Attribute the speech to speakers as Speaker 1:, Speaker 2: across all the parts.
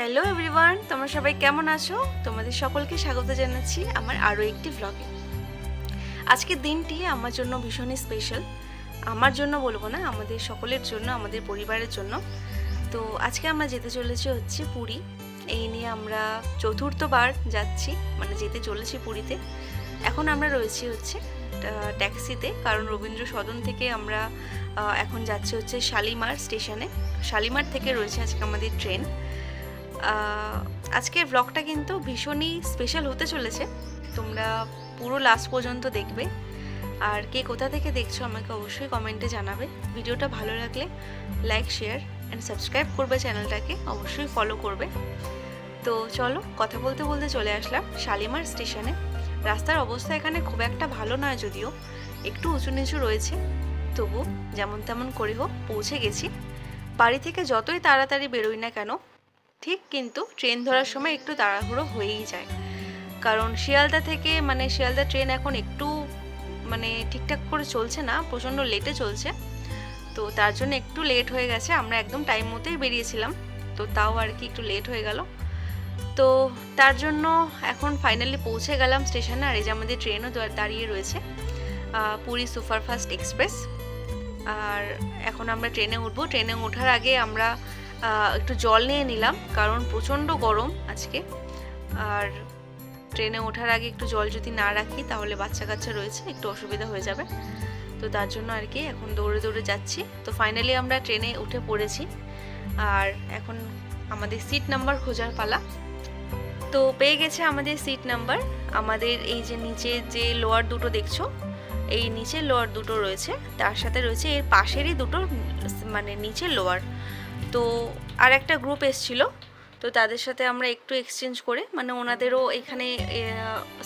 Speaker 1: Hello everyone তোমরা সবাই কেমন আছো? তোমাদের সকলকে স্বাগত জানাচ্ছি আমার আরও একটি ভ্লগে আজকের দিনটি আমার জন্য ভীষণই স্পেশাল আমার জন্য বলব না, আমাদের সকলের জন্য, আমাদের পরিবারের জন্য। তো আজকে আমরা যেতে চলেছি হচ্ছে পুরী। এই নিয়ে আমরা চতুর্থবার যাচ্ছি মানে যেতে চলেছি পুরীতে। এখন আমরা রয়েছি হচ্ছে ট্যাক্সিতে কারণ রবীন্দ্র সদন থেকে আমরা এখন যাচ্ছি হচ্ছে শালিমার স্টেশনে শালিমার থেকে রয়েছে আজকে আমাদের ট্রেন আজকের ব্লগটা কিন্তু ভীষণই স্পেশাল হতে চলেছে। তোমরা পুরো লাস্ট পর্যন্ত দেখবে। আর কে কোথা থেকে দেখছ আমাকে অবশ্যই কমেন্টে জানাবে। ভিডিওটা ভালো লাগলে লাইক শেয়ার অ্যান্ড সাবস্ক্রাইব করবে চ্যানেলটাকে অবশ্যই ফলো করবে। তো চলো, কথা বলতে বলতে চলে আসলাম শালিমার স্টেশনে রাস্তার অবস্থা এখানে খুব একটা ভালো নয় যদিও, একটু উঁচু নিচু রয়েছে। তবু যেমন তেমন করে হোক, পৌঁছে গেছি। বাড়ি থেকে যতই তাড়াতাড়ি বেরোই না কেন ঠিক কিন্তু ট্রেন ধরার সময় একটু তাড়াহুড়ো হয়েই যায়। কারণ শিয়ালদা থেকে মানে শিয়ালদা ট্রেন এখন একটু মানে ঠিকঠাক করে চলছে না, প্রচণ্ড লেটে চলছে। তো তার জন্য একটু লেট হয়ে গেছে, আমরা একদম টাইম মতোই বেরিয়েছিলাম। তো তাও আর কি একটু লেট হয়ে গেল। তো তার জন্য এখন ফাইনালি পৌঁছে গেলাম স্টেশনে আর এই যে আমাদের ট্রেনও দাঁড়িয়ে রয়েছে পুরী সুপারফাস্ট এক্সপ্রেস। আর এখন আমরা ট্রেনে উঠবো। ট্রেনে ওঠার আগে আমরা একটু জল নিয়ে নিলাম, কারণ প্রচণ্ড গরম আজকে। আর ট্রেনে ওঠার আগে একটু জল যদি না রাখি, তাহলে বাচ্চা কাচ্চা রয়েছে, একটু অসুবিধা হয়ে যাবে। তো তার জন্য আর কি এখন দৌড়ে দৌড়ে যাচ্ছি। তো ফাইনালি আমরা ট্রেনে উঠে পড়েছি। আর এখন আমাদের সিট নাম্বার খোঁজার পালা। তো পেয়ে গেছে আমাদের সিট নাম্বার আমাদের এই যে নিচে যে লোয়ার দুটো দেখছ, এই নিচের লোয়ার দুটো রয়েছে। তার সাথে রয়েছে এর পাশেরই দুটো মানে নিচের লোয়ার তো আর একটা গ্রুপ এসছিল, তো তাদের সাথে আমরা একটু এক্সচেঞ্জ করে মানে ওনাদেরও এখানে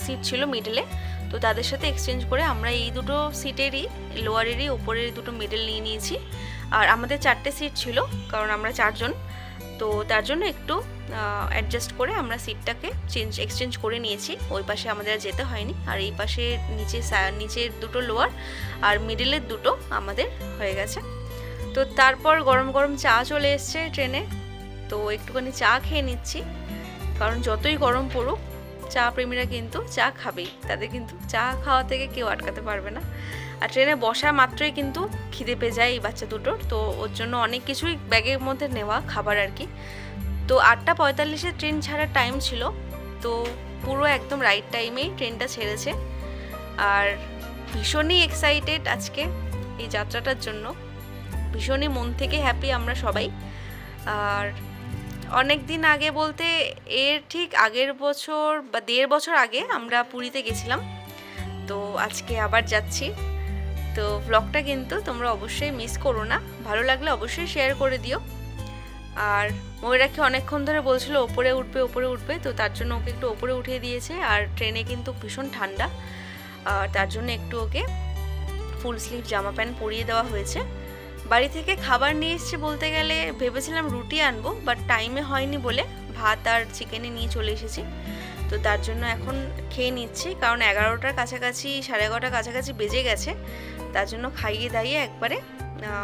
Speaker 1: সিট ছিল মিডলে তো তাদের সাথে এক্সচেঞ্জ করে আমরা এই দুটো সিটেরই লোয়ারেরই ওপরের দুটো মিডল নিয়ে নিয়েছি। আর আমাদের চারটে সিট ছিল, কারণ আমরা চারজন, তো তার জন্য একটু অ্যাডজাস্ট করে আমরা সিটটাকে চেঞ্জ এক্সচেঞ্জ করে নিয়েছি। ওই পাশে আমাদের যেতে হয়নি, আর এই পাশে নিচে নিচের দুটো লোয়ার আর মিডলের দুটো আমাদের হয়ে গেছে। তো তারপর গরম গরম চা চলে এসছে ট্রেনে। তো একটুখানি চা খেয়ে নিচ্ছি, কারণ যতই গরম পড়ুক, চা প্রেমীরা কিন্তু চা খাবেই। তাদের কিন্তু চা খাওয়া থেকে কেউ আটকাতে পারবে না। আর ট্রেনে বসা মাত্রই কিন্তু খিদে পেয়ে যায় এই বাচ্চা দুটোর। তো ওর জন্য অনেক কিছুই ব্যাগের মধ্যে নেওয়া খাবার আর কি। তো আটটা পঁয়তাল্লিশে ট্রেন ছাড়ার টাইম ছিল। তো পুরো একদম রাইট টাইমেই ট্রেনটা ছেড়েছে। আর ভীষণই এক্সাইটেড আজকে এই যাত্রাটার জন্য। ভীষণই মন থেকে হ্যাপি আমরা সবাই। আর অনেক দিন আগে বলতে এর ঠিক আগের বছর বা দেড় বছর আগে আমরা পুরীতে গেছিলাম। তো আজকে আবার যাচ্ছি। তো ব্লগটা কিন্তু তোমরা অবশ্যই মিস করো না। ভালো লাগলে অবশ্যই শেয়ার করে দিও। আর ময়ূরাকে অনেকক্ষণ ধরে বলছিল, ওপরে উঠবে ওপরে উঠবে। তো তার জন্য ওকে একটু ওপরে উঠিয়ে দিয়েছে। আর ট্রেনে কিন্তু ভীষণ ঠান্ডা। আর তার জন্য একটু ওকে ফুল স্লিভ জামা প্যান্ট পরিয়ে দেওয়া হয়েছে। বাড়ি থেকে খাবার নিয়ে এসছে বলতে গেলে ভেবেছিলাম রুটি আনব বাট টাইমে হয়নি বলে ভাত আর চিকেনে নিয়ে চলে এসেছি। তো তার জন্য এখন খেয়ে নিচ্ছি, কারণ এগারোটার কাছাকাছি, সাড়ে এগারোটার কাছাকাছি বেজে গেছে। তার জন্য খাইয়ে দাইয়ে একবারে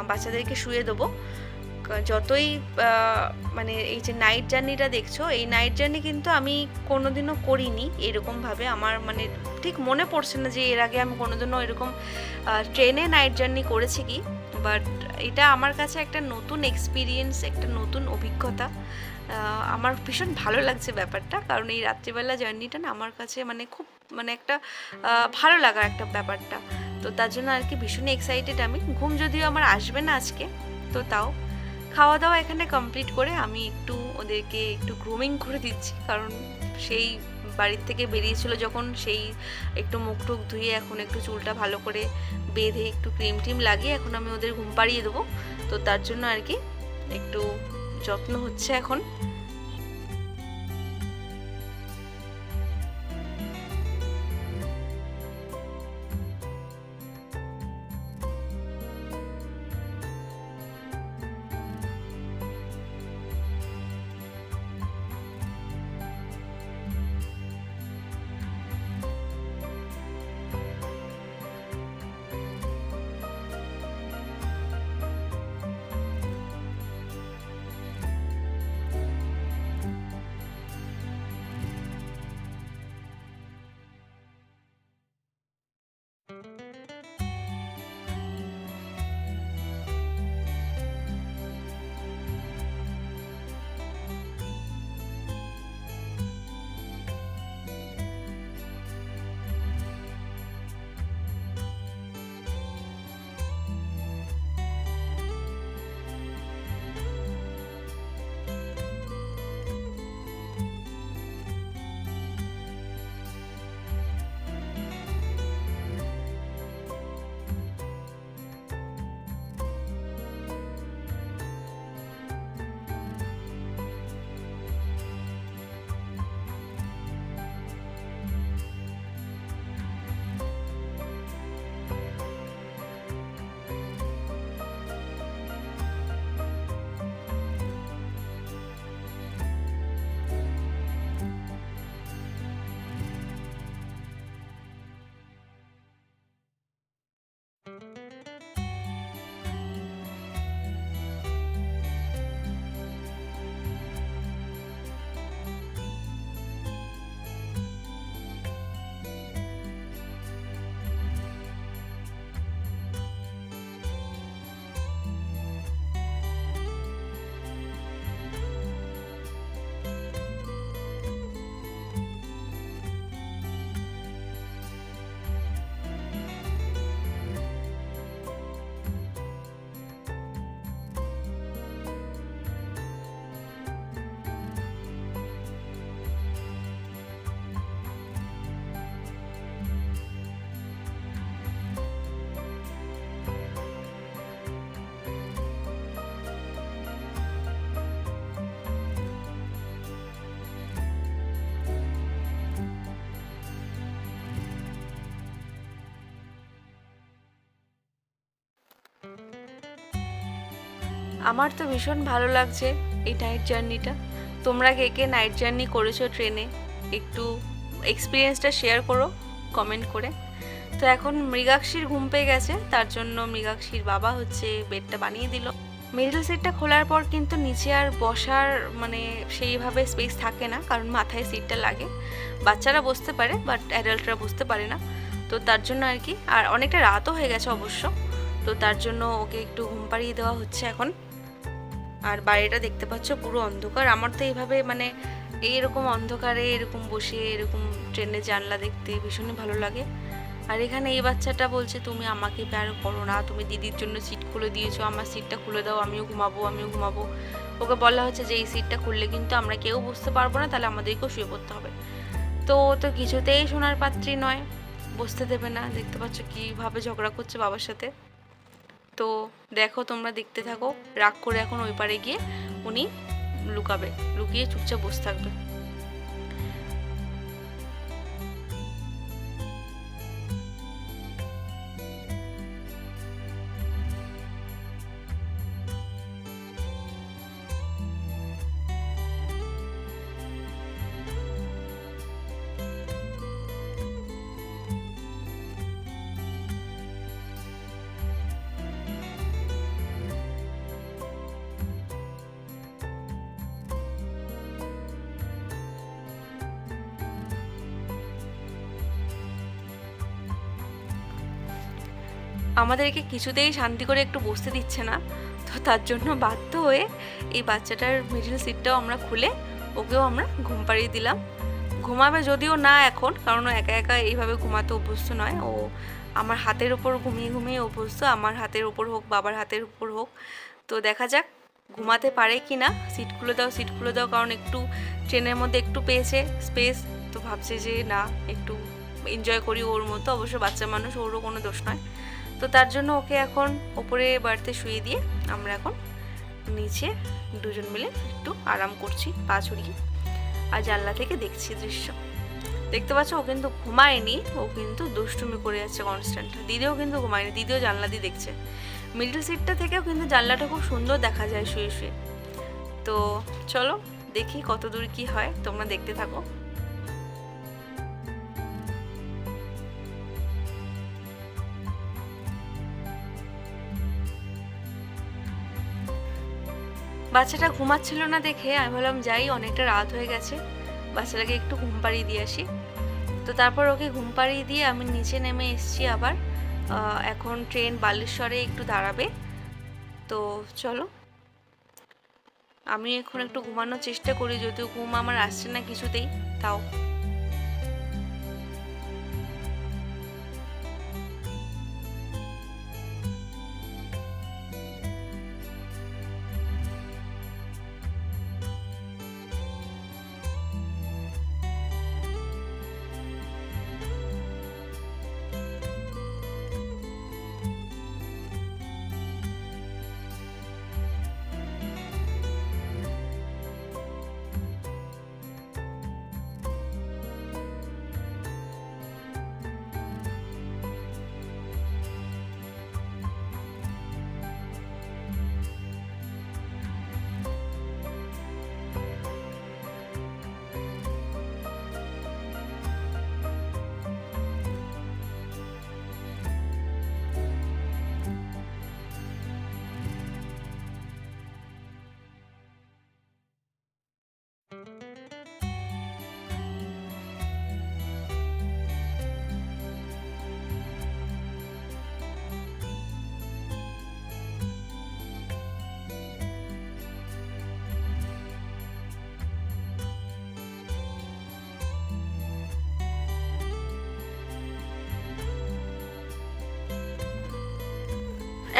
Speaker 1: বাচ্চাদেরকে শুয়ে দেবো। যতই মানে এই যে নাইট জার্নিটা দেখছ, এই নাইট জার্নি কিন্তু আমি কোনোদিনও করিনি। এরকমভাবে আমার মানে ঠিক মনে পড়ছে না যে এর আগে আমি কোনোদিনও এরকম ট্রেনে নাইট জার্নি করেছি কি। বাট এটা আমার কাছে একটা নতুন এক্সপিরিয়েন্স একটা নতুন অভিজ্ঞতা। আমার ভীষণ ভালো লাগছে ব্যাপারটা, কারণ এই রাত্রিবেলা জার্নিটা না আমার কাছে মানে খুব মানে একটা ভালো লাগার একটা ব্যাপারটা। তো তার জন্য আর কি ভীষণই এক্সাইটেড আমি। ঘুম যদিও আমার আসবে না আজকে, তো তাও। খাওয়া দাওয়া এখানে কমপ্লিট করে আমি একটু ওদেরকে একটু গ্রুমিং করে দিচ্ছি, কারণ সেই বাড়ির থেকে বেরিয়েছিল যখন সেই একটু মুখ টুক ধুয়ে এখন একটু চুলটা ভালো করে বেঁধে একটু ক্রিম টিম লাগিয়ে এখন আমি ওদের ঘুম পাড়িয়ে দেবো। তো তার জন্য আর কি একটু যত্ন হচ্ছে এখন। আমার তো ভীষণ ভালো লাগছে এই নাইট জার্নিটা তোমরা কে কে নাইট জার্নি করেছ ট্রেনে একটু এক্সপিরিয়েন্সটা শেয়ার করো কমেন্ট করে। তো এখন মৃগাক্ষীর ঘুম পেয়ে গেছে, তার জন্য মৃগাক্ষীর বাবা হচ্ছে বেডটা বানিয়ে দিল। মিডল সিটটা খোলার পর কিন্তু নিচে আর বসার মানে সেইভাবে স্পেস থাকে না, কারণ মাথায় সিটটা লাগে। বাচ্চারা বসতে পারে বাট অ্যাডাল্টরা বসতে পারে না। তো তার জন্য আর কি, আর অনেকটা রাতও হয়ে গেছে অবশ্য। তো তার জন্য ওকে একটু ঘুম পাড়িয়ে দেওয়া হচ্ছে এখন। আর বাইরেটা দেখতে পাচ্ছ পুরো অন্ধকার। আমার তো এইভাবে মানে এইরকম অন্ধকারে, এরকম বসে, এরকম ট্রেনের জানলা দেখতে ভীষণই ভালো লাগে। আর এখানে এই বাচ্চাটা বলছে, তুমি আমাকে প্যার করো না, তুমি দিদির জন্য সিট খুলে দিয়েছ, আমার সিটটা খুলে দাও, আমিও ঘুমাবো আমিও ঘুমাবো। ওকে বলা হচ্ছে যে, এই সিটটা খুললে কিন্তু আমরা কেউ বুঝতে পারব না, তাহলে আমাদেরকেও শুয়ে পড়তে হবে। তো ও তো কিছুতেই শোনার পাত্রী নয়, বসতে দেবে না। দেখতে পাচ্ছ কীভাবে ঝগড়া করছে বাবার সাথে। তো দেখো, তোমরা দেখতে থাকো। রাগ করে এখন ওই পারে গিয়ে উনি লুকাবে, লুকিয়ে চুপচাপ বসে থাকবে। আমাদেরকে কিছুতেই শান্তি করে একটু বসতে দিচ্ছে না। তো তার জন্য বাধ্য হয়ে এই বাচ্চাটার মিডিল সিটটাও আমরা খুলে ওকেও আমরা ঘুম পাড়িয়ে দিলাম। ঘুমাবে যদিও না এখন, কারণ ও একা একা এইভাবে ঘুমাতে অভ্যস্ত নয়। ও আমার হাতের ওপর ঘুমিয়ে ঘুমিয়ে অভ্যস্ত, আমার হাতের ওপর হোক, বাবার হাতের উপর হোক। তো দেখা যাক ঘুমাতে পারে কি না। সিট খুলে দাও সিট খুলে দাও, কারণ একটু ট্রেনের মধ্যে একটু পেয়েছে স্পেস তো ভাবছে যে না, একটু এনজয় করি ওর মতো। অবশ্য বাচ্চা মানুষ, ওরও কোনো দোষ নয়। তো তার জন্য ওকে এখন ওপরে বাড়িতে শুয়ে দিয়ে আমরা এখন নিচে দুজন মিলে একটু আরাম করছি, পা ছড়িয়ে। আর জানলা থেকে দেখছি দৃশ্য। দেখতে পাচ্ছ, ও কিন্তু ঘুমায়নি, ও কিন্তু দুষ্টুমি করে যাচ্ছে কনস্ট্যান্ট দিদিও কিন্তু ঘুমায়নি, দিদিও জানলা দিয়ে দেখছে। মিডল সিটটা থেকেও কিন্তু জানলাটা খুব সুন্দর দেখা যায় শুয়ে শুয়ে। তো চলো দেখি কত দূর কি হয়, তোমরা দেখতে থাকো। বাচ্চাটা ঘুমাচ্ছিল না দেখে আমি ভাবলাম, যাই, অনেকটা রাত হয়ে গেছে। বাচ্চাটাকে একটু ঘুম পাড়িয়ে দিয়ে আসি। তো তারপর ওকে ঘুম পাড়িয়ে দিয়ে আমি নিচে নেমে এসছি আবার। এখন ট্রেন বালেশ্বরে একটু দাঁড়াবে। তো চলো। আমি এখন একটু ঘুমানোর চেষ্টা করি, যদিও ঘুম আমার আসছে না কিছুতেই, তাও।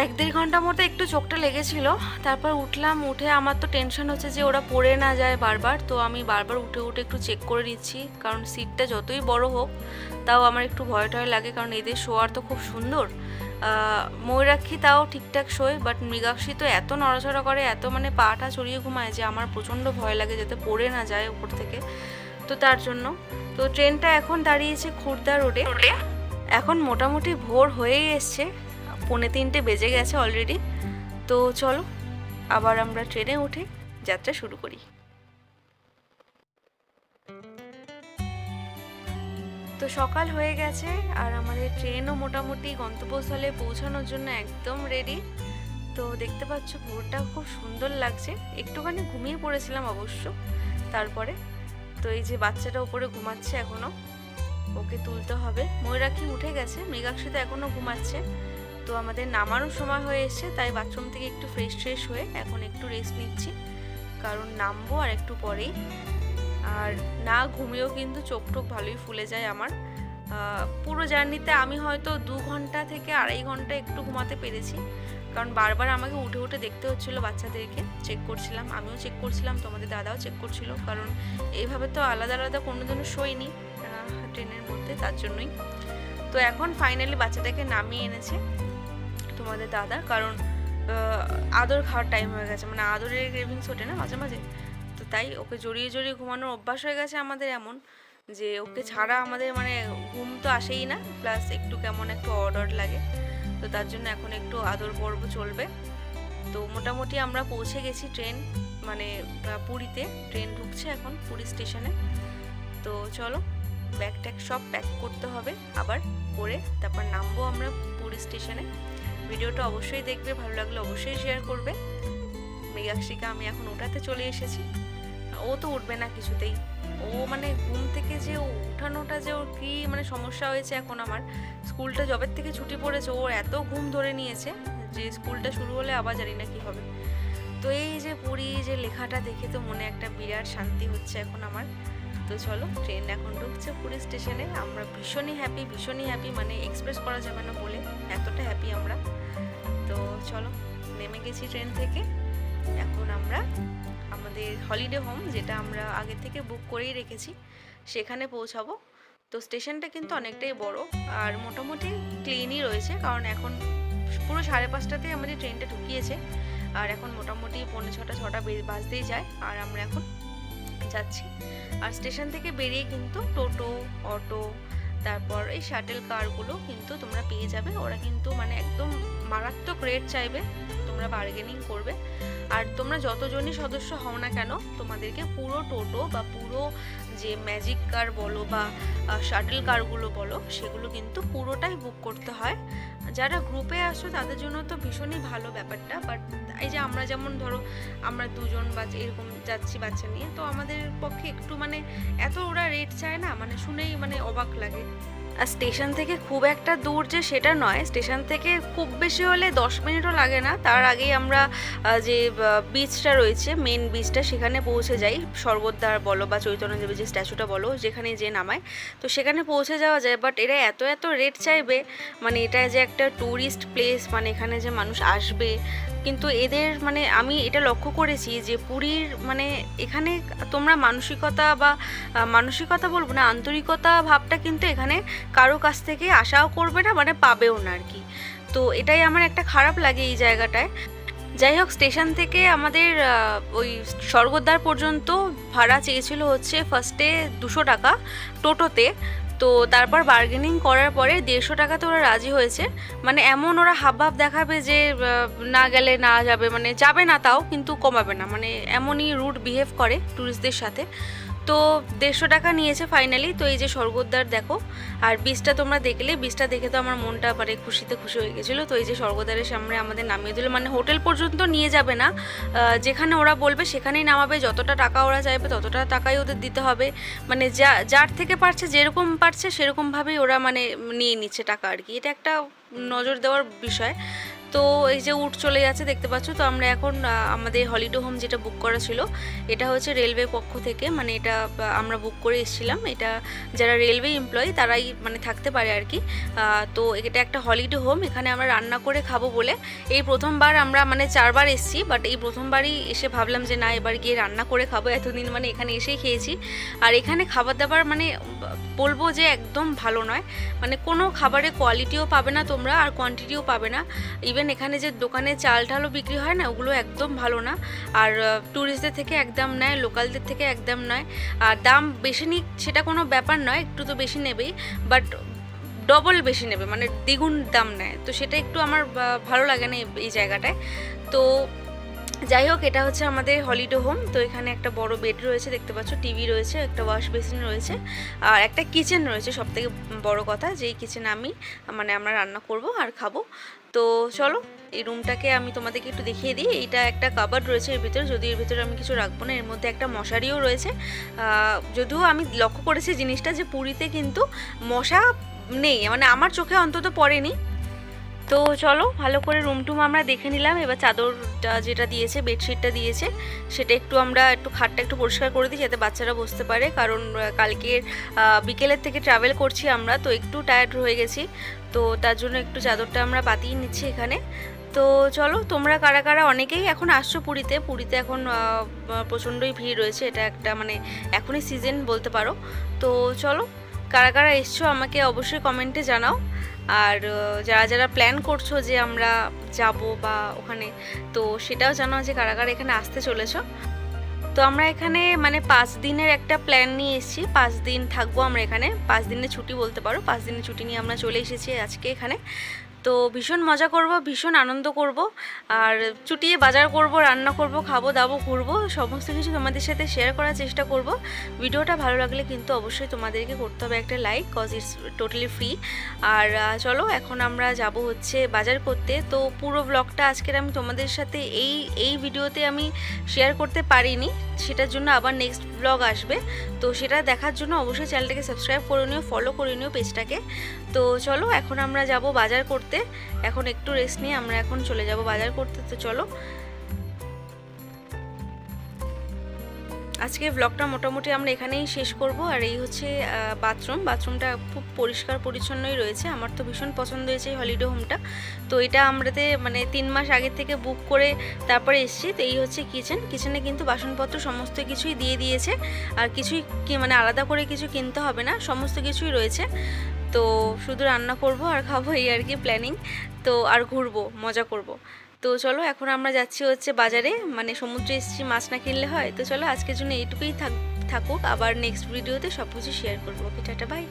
Speaker 1: এক দেড় ঘণ্টা মতো একটু চোখটা লেগেছিল। তারপর উঠলাম উঠে আমার তো টেনশন হচ্ছে যে ওরা পড়ে না যায় বারবার। তো আমি বারবার উঠে উঠে একটু চেক করে নিচ্ছি। কারণ সিটটা যতই বড় হোক তাও আমার একটু ভয় টয় লাগে। কারণ এদের শোয়ার তো খুব সুন্দর। ময়ূরাক্ষী তাও ঠিকঠাক শোয় বাট মৃগাক্ষী তো এত নড়াচড়া করে এত মানে পাটা চড়িয়ে ঘুমায় যে আমার প্রচণ্ড ভয় লাগে যাতে পড়ে না যায় উপর থেকে। তো তার জন্য। তো ট্রেনটা এখন দাঁড়িয়েছে খুর্দা রোডে এখন মোটামুটি ভোর হয়েই এসছে। পৌনে তিনটে বেজে গেছে অলরেডি তো চলো, আবার আমরা ট্রেনে উঠে যাত্রা শুরু করি। তো সকাল হয়ে গেছে আর আমাদের ট্রেনও মোটামুটি গন্তব্যস্থলে পৌঁছানোর জন্য একদম রেডি তো দেখতে পাচ্ছ ভোরটা খুব সুন্দর লাগছে। একটুখানি ঘুমিয়ে পড়েছিলাম অবশ্য তারপরে। তো এই যে বাচ্চাটা উপরে ঘুমাচ্ছে এখনও, ওকে তুলতে হবে। ময়ূরাক্ষী উঠে গেছে, মৃগাক্ষী তো এখনও ঘুমাচ্ছে। তো আমাদের নামারও সময় হয়ে এসছে, তাই বাথরুম থেকে একটু ফ্রেশ ফ্রেশ হয়ে এখন একটু রেস্ট নিচ্ছি। কারণ নামবো আর একটু পরেই। আর না ঘুমিয়েও কিন্তু চোখ টোক ভালোই ফুলে যায় আমার। পুরো জার্নিতে আমি হয়তো দু ঘণ্টা থেকে আড়াই ঘণ্টা একটু ঘুমাতে পেরেছি। কারণ বারবার আমাকে উঠে উঠে দেখতে হচ্ছিল বাচ্চাদেরকে। চেক করছিলাম, আমিও চেক করছিলাম, তোমাদের দাদাও চেক করছিল। কারণ এইভাবে তো আলাদা আলাদা কোনো দিনও শোয়নি ট্রেনের মধ্যে, তার জন্যই। তো এখন ফাইনালি বাচ্চাটাকে নামিয়ে এনেছে। তোমাদের দাদা কারণ আদর খাওয়ার টাইম হয়ে গেছে। মানে আদরের ক্রেভিংস ওঠে না মাঝে মাঝে। তো তাই ওকে জড়িয়ে জড়িয়ে ঘুমানোর অভ্যাস হয়ে গেছে আমাদের এমন, যে ওকে ছাড়া আমাদের মানে ঘুম তো আসেই না প্লাস একটু কেমন একটু অর্ডার লাগে। তো তার জন্য এখন একটু আদর পর্ব চলবে। তো মোটামুটি আমরা পৌঁছে গেছি ট্রেন মানে পুরীতে। ট্রেন ঢুকছে এখন পুরী স্টেশনে তো চলো ব্যাগ ট্যাগ সব প্যাক করতে হবে। আবার করে তারপর নামবো আমরা পুরী স্টেশনে ভিডিওটা অবশ্যই দেখবে, ভালো লাগলে অবশ্যই শেয়ার করবে। মৃগাক্ষিকা আমি এখন ওটাতে চলে এসেছি। ও তো উঠবে না কিছুতেই। ও মানে ঘুম থেকে যে ও উঠানোটা যে ওর কী মানে সমস্যা হয়েছে এখন আমার। স্কুলটা জবের থেকে ছুটি পড়েছে ওর এত ঘুম ধরে নিয়েছে যে স্কুলটা শুরু হলে আবার জানি না কী হবে। তো এই যে পুরী যে লেখাটা দেখে তো মনে একটা বিরাট শান্তি হচ্ছে এখন আমার। তো চলো ট্রেন এখন ঢুকছে পুরী স্টেশনে আমরা ভীষণই হ্যাপি ভীষণই হ্যাপি মানে এক্সপ্রেস করা যাবে না বলে এতটা হ্যাপি আমরা। তো চলো, নেমে গেছি ট্রেন থেকে। এখন আমরা আমাদের হলিডে হোম যেটা আমরা আগে থেকে বুক করেই রেখেছি, সেখানে পৌঁছাবো। তো স্টেশনটা কিন্তু অনেকটাই বড় আর মোটামুটি ক্লিনই রয়েছে, কারণ এখন পুরো সাড়ে পাঁচটাতেই আমাদের ট্রেনটা ঢুকিয়েছে। আর এখন মোটামুটি পৌনে ছটা ছটা বাজতেই যায়। আর আমরা এখন যাচ্ছি। আর স্টেশন থেকে বেরিয়ে কিন্তু টোটো, অটো, তারপর এই শাটেল কারগুলো কিন্তু তোমরা পেয়ে যাবে। ওরা কিন্তু মানে একদম মারাত্মক রেট চাইবে, তোমরা বার্গেনিং করবে। আর তোমরা যতজনই সদস্য হও না কেন, তোমাদেরকে পুরো টোটো বা পুরো যে ম্যাজিক কার বলো বা শাটেল কারগুলো বলো, সেগুলো কিন্তু পুরোটাই বুক করতে হয়। যারা গ্রুপে আসো, তাদের জন্য তো ভীষণই ভালো ব্যাপারটা। বাট এই যে আমরা যেমন ধরো, আমরা দুজন বা এরকম যাচ্ছি বাচ্চা নিয়ে, তো আমাদের পক্ষে একটু মানে এত ওরা রেট চায় না মানে শুনেই মানে অবাক লাগে। আর স্টেশন থেকে খুব একটা দূর যে সেটা নয়, স্টেশন থেকে খুব বেশি হলে দশ মিনিটও লাগে না। তার আগেই আমরা যে বিচটা রয়েছে মেন বিচটা সেখানে পৌঁছে যাই। স্বর্গদ্বার বলো বা চৈতন্যদেবের যে স্ট্যাচুটা বলো যেখানে যে নামায় তো সেখানে পৌঁছে যাওয়া যায় বাট এরা এত এত রেট চাইবে মানে এটা যে একটা ট্যুরিস্ট প্লেস মানে এখানে যে মানুষ আসবে। কিন্তু এদের মানে আমি এটা লক্ষ্য করেছি যে পুরীর মানে এখানে তোমরা মানসিকতা বা মানসিকতা বলব না, আন্তরিকতা ভাবটা কিন্তু এখানে কারও কাছ থেকে আশাও করবে না মানে পাবেও না আর কি। তো এটাই আমার একটা খারাপ লাগে এই জায়গাটায়। যাই হোক, স্টেশন থেকে আমাদের ওই স্বর্গদ্বার পর্যন্ত ভাড়া চেয়েছিল হচ্ছে ফার্স্টে দুশো টাকা টোটোতে। তো তারপর বার্গেনিং করার পরে দেড়শো টাকাতে ওরা রাজি হয়েছে। মানে এমন ওরা হাবভাব দেখাবে যে না গেলে না যাবে মানে যাবে না তাও, কিন্তু কমাবে না। মানে এমনই রুট বিহেভ করে ট্যুরিস্টদের সাথে। তো দেড়শো টাকা নিয়েছে ফাইনালি তো এই যে স্বর্গদ্বার দেখো, আর বীজটা তোমরা দেখলে, বীজটা দেখে তো আমার মনটা মানে খুশিতে খুশি হয়ে গেছিল। তো এই যে স্বর্গদ্বারের সামনে আমাদের নামিয়ে দিল মানে হোটেল পর্যন্ত নিয়ে যাবে না যেখানে ওরা বলবে সেখানেই নামাবে, যতটা টাকা ওরা চাইবে ততটা টাকাই ওদের দিতে হবে। মানে যা, যার থেকে পারছে, যেরকম পারছে সেরকমভাবেই ওরা মানে নিয়ে নিচ্ছে টাকা আর কি। এটা একটা নজর দেওয়ার বিষয়। তো এই যে উঠ চলে যাচ্ছে, দেখতে পাচ্ছ? তো আমরা এখন আমাদের হলিডে হোম যেটা বুক করা ছিল, এটা হচ্ছে রেলওয়ে পক্ষ থেকে মানে এটা আমরা বুক করে এসেছিলাম। এটা যারা রেলওয়ে এমপ্লয়ি তারাই মানে থাকতে পারে আর কি। তো এটা একটা হলিডে হোম এখানে আমরা রান্না করে খাব বলে। এই প্রথমবার আমরা মানে চারবার এসেছি বাট এই প্রথমবারই এসে ভাবলাম যে, না, এবার গিয়ে রান্না করে খাব। এতদিন মানে এখানে এসেই খেয়েছি। আর এখানে খাবার দাবার মানে বলব যে একদম ভালো নয়। মানে কোনো খাবারের কোয়ালিটিও পাবে না তোমরা, আর কোয়ান্টিটিও পাবে না। ইভেন এখানে যে দোকানে চাল টালও বিক্রি হয় না, ওগুলো একদম ভালো না। আর ট্যুরিস্টদের থেকে একদম নেয় লোকালদের থেকে একদম নয়। আর দাম বেশি নিক সেটা কোনো ব্যাপার নয়, একটু তো বেশি নেবেই। বাট ডবল বেশি নেবে মানে দ্বিগুণ দাম নেয়। তো সেটা একটু আমার ভালো লাগে না এই- জায়গাটায়। তো যাই হোক, এটা হচ্ছে আমাদের হলিডে হোম তো এখানে একটা বড় বেড রয়েছে, দেখতে পাচ্ছ। টিভি রয়েছে, একটা ওয়াশ বেসিন রয়েছে। আর একটা কিচেন রয়েছে সব থেকে বড় কথা, যেই কিচেনে আমি মানে আমরা রান্না করব আর খাব। তো চলো এই রুমটাকে আমি তোমাদেরকে একটু দেখিয়ে দিই। এটা একটা কাবার্ড রয়েছে এর ভিতরে যদি এর ভিতরে আমি কিছু রাখব না এর মধ্যে একটা মশারিও রয়েছে। যদিও আমি লক্ষ্য করেছি জিনিসটা যে পুরীতে কিন্তু মশা নেই মানে আমার চোখে অন্তত পড়েনি। তো চলো ভালো করে রুম টুম আমরা দেখে নিলাম। এবার চাদরটা যেটা দিয়েছে বেডশিটটা দিয়েছে সেটা একটু আমরা একটু খাটটা একটু পরিষ্কার করে দিই যাতে বাচ্চারা বসতে পারে। কারণ আহ, কালকের বিকেলের থেকে ট্রাভেল করছি আমরা তো একটু টায়ার্ড হয়ে গেছি। তো তার জন্য একটু চাদরটা আমরা পাতিয়ে নিচ্ছি এখানে। তো চলো, তোমরা কারা কারা অনেকেই এখন আসছো পুরীতে পুরীতে এখন প্রচণ্ডই ভিড় রয়েছে, এটা একটা মানে এখনই সিজন বলতে পারো। তো চলো, কারা কারা এসছো আমাকে অবশ্যই কমেন্টে জানাও। আর যারা যারা প্ল্যান করছ যে আমরা যাব বা ওখানে, তো সেটাও জানাও যে কারা কারা এখানে আসতে চলেছো। তো আমরা এখানে মানে পাঁচ দিনের একটা প্ল্যান নিয়ে এসেছি। পাঁচ দিন থাকব আমরা এখানে। পাঁচ দিনের ছুটি বলতে পারো। পাঁচ দিনের ছুটি নিয়ে আমরা চলে এসেছি আজকে এখানে। তো ভীষণ মজা করব, ভীষণ আনন্দ করব, আর চুটিয়ে বাজার করব, রান্না করব, খাব, দাবো, ঘুরবো, সমস্ত কিছু তোমাদের সাথে শেয়ার করার চেষ্টা করব। ভিডিওটা ভালো লাগলে কিন্তু অবশ্যই তোমাদেরকে করতে হবে একটা like cause it's totally free আর চলো এখন আমরা যাব হচ্ছে বাজার করতে। তো পুরো ব্লগটা আজকের আমি তোমাদের সাথে এই এই ভিডিওতে আমি শেয়ার করতে পারিনি। সেটার জন্য আবার নেক্সট ব্লগ আসবে। তো সেটা দেখার জন্য অবশ্যই চ্যানেলটাকে সাবস্ক্রাইব করে নিও ফলো করে নিও পেজটাকে তো চলো, এখন আমরা যাব বাজার করতে। এখন একটু রেস্ট নিয়ে আমরা এখন চলে যাব বাজার করতে। তো চলো আজকে ব্লগটা মোটামুটি আমরা এখানেই শেষ করব। আর এই হচ্ছে বাথরুম বাথরুমটা খুব পরিষ্কার পরিচ্ছন্নই রয়েছে। আমার তো ভীষণ পছন্দ হয়েছে এই হলিডে হোমটা তো এটা আমরাতে মানে তিন মাস আগে থেকে বুক করে তারপরে এসেছি। তো এই হচ্ছে কিচেন কিচেনে কিন্তু বাসনপত্র সমস্ত কিছুই দিয়ে দিয়েছে। আর কিছুই কি মানে আলাদা করে কিছু কিনতে হবে না, সমস্ত কিছুই রয়েছে। তো শুধু রান্না করব আর খাব এই আর কি প্ল্যানিং তো আর ঘুরবো, মজা করব। তো চলো, এখন আমরা যাচ্ছি হচ্ছে বাজারে। মানে সমুদ্রে এসেছি, মাছ না কিনলে হয়। তো চলো, আজকের জন্য এইটুকুই থাক, থাকুক। আবার নেক্সট ভিডিওতে সব কিছু শেয়ার করব। ওকে, টাটা বাই